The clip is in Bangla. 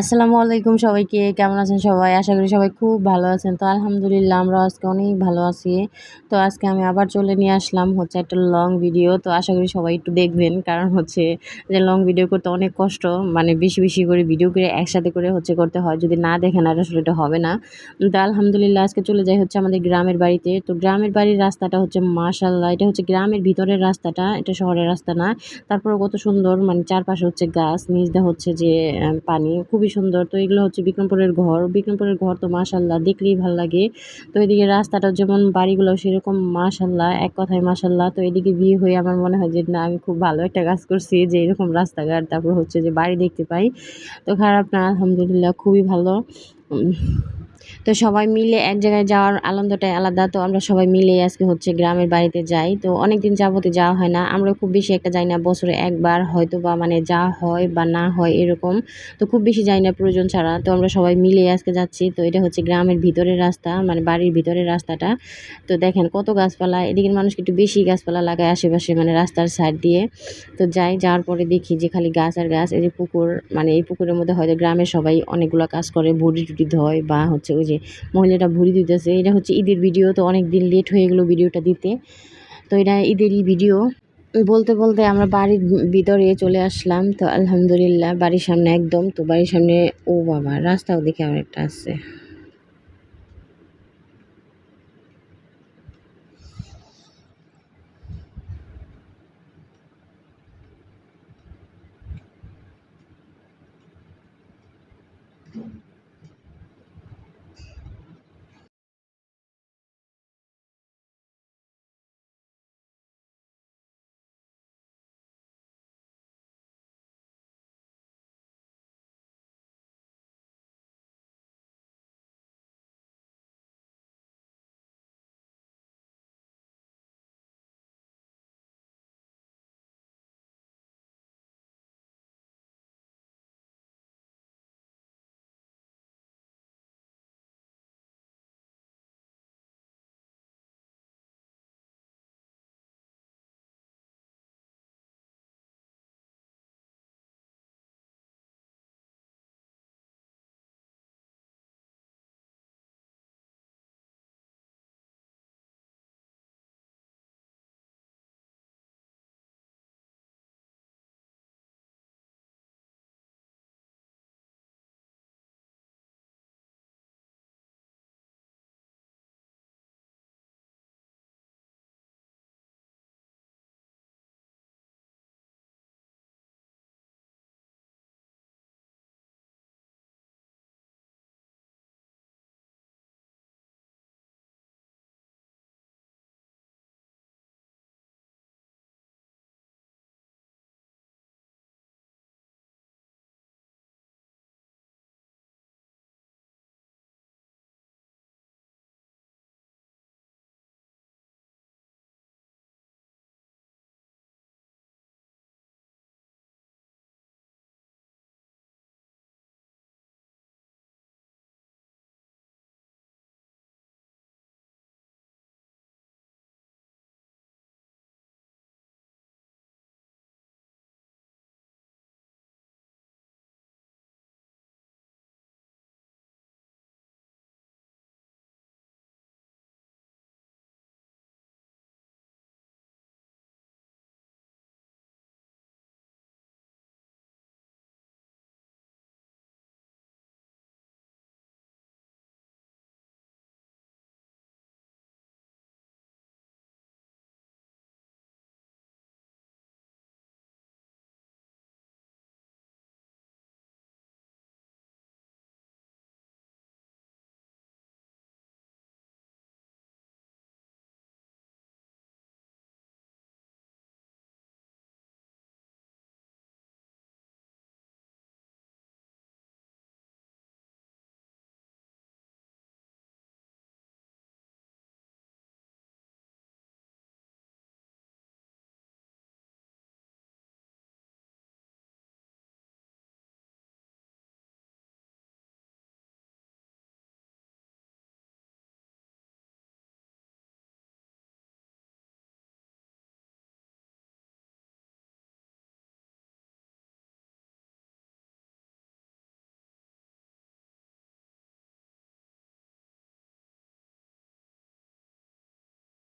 আসসালামু আলাইকুম সবাইকে, কেমন আছেন সবাই? আশা করি সবাই খুব ভালো আছেন। তো আলহামদুলিল্লাহ আমরা আজকে অনেক ভালো আছি। তো আজকে আমি আবার চলে নিয়ে আসলাম হচ্ছে একটা লং ভিডিও তো আশা করি সবাই একটু দেখবেন, কারণ হচ্ছে যে লং ভিডিও করতে অনেক কষ্ট। মানে বেশি বেশি করে ভিডিও করে একসাথে করে হচ্ছে করতে হয়। যদি না দেখেন আর আসলে এটা হবে না। তো আলহামদুলিল্লাহ আজকে চলে যাই হচ্ছে আমাদের গ্রামের বাড়িতে। তো গ্রামের বাড়ির রাস্তাটা হচ্ছে মাশাল্লাহ এটা হচ্ছে গ্রামের ভিতরের রাস্তাটা, এটা শহরের রাস্তা না। তারপরে কত সুন্দর মানে চারপাশে হচ্ছে গাছ, নিচ দিয়ে হচ্ছে যে পানি। খুবই খুবই সুন্দর। তো এগুলো হচ্ছে বিক্রমপুরের ঘর। বিক্রমপুরের ঘর তো মাশাল্লাহ দেখলেই ভালো লাগে। তো এদিকে রাস্তাটা যেমন বাড়িগুলো সেরকম মাশাল্লাহ এক কথায় মাশাল্লাহ তো এদিকে বিয়ে হয়ে আমার মনে হয় যে, না, আমি খুব ভালো একটা কাজ করছি যে, এরকম রাস্তাঘাট, তারপর হচ্ছে যে, বাড়ি দেখতে পাই। তো খারাপ না, আলহামদুলিল্লাহ, খুবই ভালো। তো সবাই মিলে এক জায়গায় যাওয়ার আনন্দটাই আলাদা। তো আমরা সবাই মিলে আজকে হচ্ছে গ্রামের বাড়িতে যাই। তো অনেক দিন যাবতে যাওয়া হয় না। আমরা খুব বেশি একটা যাই না। বছরে একবার হয়তো বা মানে যা হয় বা না হয় এরকম। তো খুব বেশি যাই না প্রয়োজন ছাড়া। তো আমরা সবাই মিলে আজকে যাচ্ছি। তো এটা হচ্ছে গ্রামের ভিতরের রাস্তা মানে বাড়ির ভিতরের রাস্তাটা। তো দেখেন কত গাছপালা। এদিকের মানুষ একটু বেশি গাছপালা লাগায় আশেপাশে মানে রাস্তার সাইড দিয়ে। তো যাই, যাওয়ার পরে দেখি যে খালি গাছ আর গাছ। এই যে পুকুর মানে এই পুকুরের মধ্যে হয়তো গ্রামের সবাই অনেকগুলো কাজ করে। ভুড়ি টুটি ধয় বা হচ্ছে ওই যে মহিলাটা ভুড়ি দিতেছে। এটা হচ্ছে ঈদের ভিডিও, তো অনেক দিন লেট হয়ে গেলো ভিডিওটা দিতে। তো এটা ঈদেরই ভিডিও। বলতে বলতে আমরা বাড়ির ভিতরে চলে আসলাম। তো আলহামদুলিল্লাহ, বাড়ির সামনে একদম। তো বাড়ির সামনে, ও বাবা, রাস্তাও দেখে আমার একটা আছে।